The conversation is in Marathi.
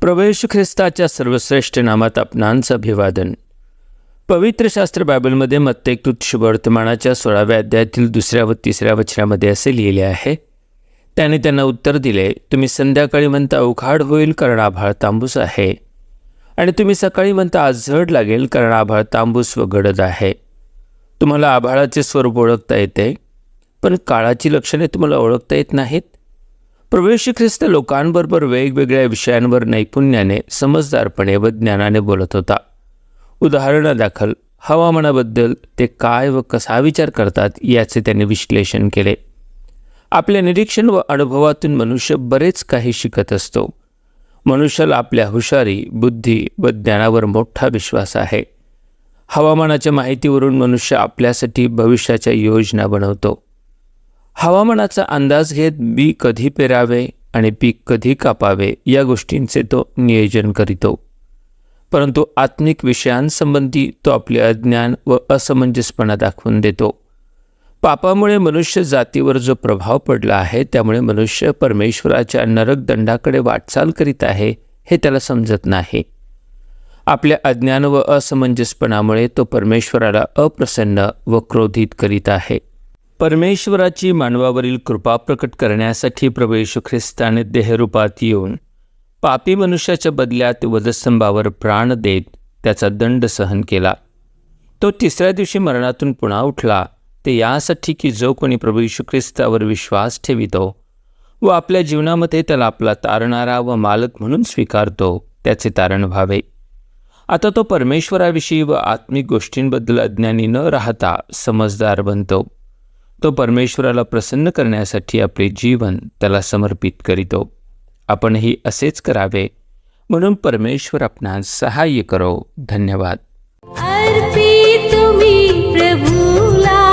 प्रवेश ख्रिस्ताच्या सर्वश्रेष्ठ नामात आपणांचं अभिवादन. पवित्र शास्त्र बायबलमध्ये मत्तेकृत शुभवर्तमानाच्या सोळाव्या अध्यायातील दुसऱ्या व तिसऱ्या वचनामध्ये असे लिहिले आहे त्याने त्यांना उत्तर दिले तुम्ही संध्याकाळी म्हणता उखाड होईल कारण आभाळ तांबूस आहे. आणि तुम्ही सकाळी म्हणता आज झड लागेल कारण आभाळ तांबूस व गडद आहे. तुम्हाला आभाळाचे स्वरूप ओळखता येते पण काळाची लक्षणे तुम्हाला ओळखता येत नाहीत? प्रवेश ख्रिस्त लोकांबरोबर वेगवेगळ्या विषयांवर नैपुण्याने समजदारपणे व ज्ञानाने बोलत होता. उदाहरणादाखल हवामानाबद्दल ते काय व कसा विचार करतात याचे त्याने विश्लेषण केले. आपल्या निरीक्षण व अनुभवातून मनुष्य बरेच काही शिकत असतो. मनुष्याला आपल्या हुशारी बुद्धी व ज्ञानावर मोठा विश्वास आहे. हवामानाच्या माहितीवरून मनुष्य आपल्यासाठी भविष्याच्या योजना बनवतो. हवामानाचा अंदाज घेत बी कधी पेरावे आणि पीक कधी कापावे या गोष्टींचे तो नियोजन करीतो. परंतु आत्मिक विषयांसंबंधी तो आपले अज्ञान व असमंजसपणा दाखवून देतो. पापामुळे मनुष्य जातीवर जो प्रभाव पडला आहे त्यामुळे मनुष्य परमेश्वराच्या नरक दंडाकडे वाटचाल करीत आहे हे त्याला समजत नाही. आपल्या अज्ञान व असमंजसपणामुळे तो परमेश्वराला अप्रसन्न व क्रोधित करीत आहे. परमेश्वराची मानवावरील कृपा प्रकट करण्यासाठी प्रभू येशू ख्रिस्ताने देहरूपात येऊन पापी मनुष्याच्या बदल्यात वधस्तंभावर प्राण देत त्याचा दंड सहन केला. तो तिसऱ्या दिवशी मरणातून पुन्हा उठला. ते यासाठी की जो कोणी प्रभू येशू ख्रिस्तावर विश्वास ठेवितो व आपल्या जीवनामध्ये त्याला आपला तारणारा व मालक म्हणून स्वीकारतो त्याचे तारण व्हावे. आता तो परमेश्वराविषयी व आत्मिक गोष्टींबद्दल अज्ञानी न राहता समजदार बनतो. तो परमेश्वराला प्रसन्न करण्यासाठी आपले जीवन त्याला समर्पित करीतो. आपणही असेच करावे म्हणून परमेश्वर आपणास सहाय्य करो. धन्यवाद. प्रभूला.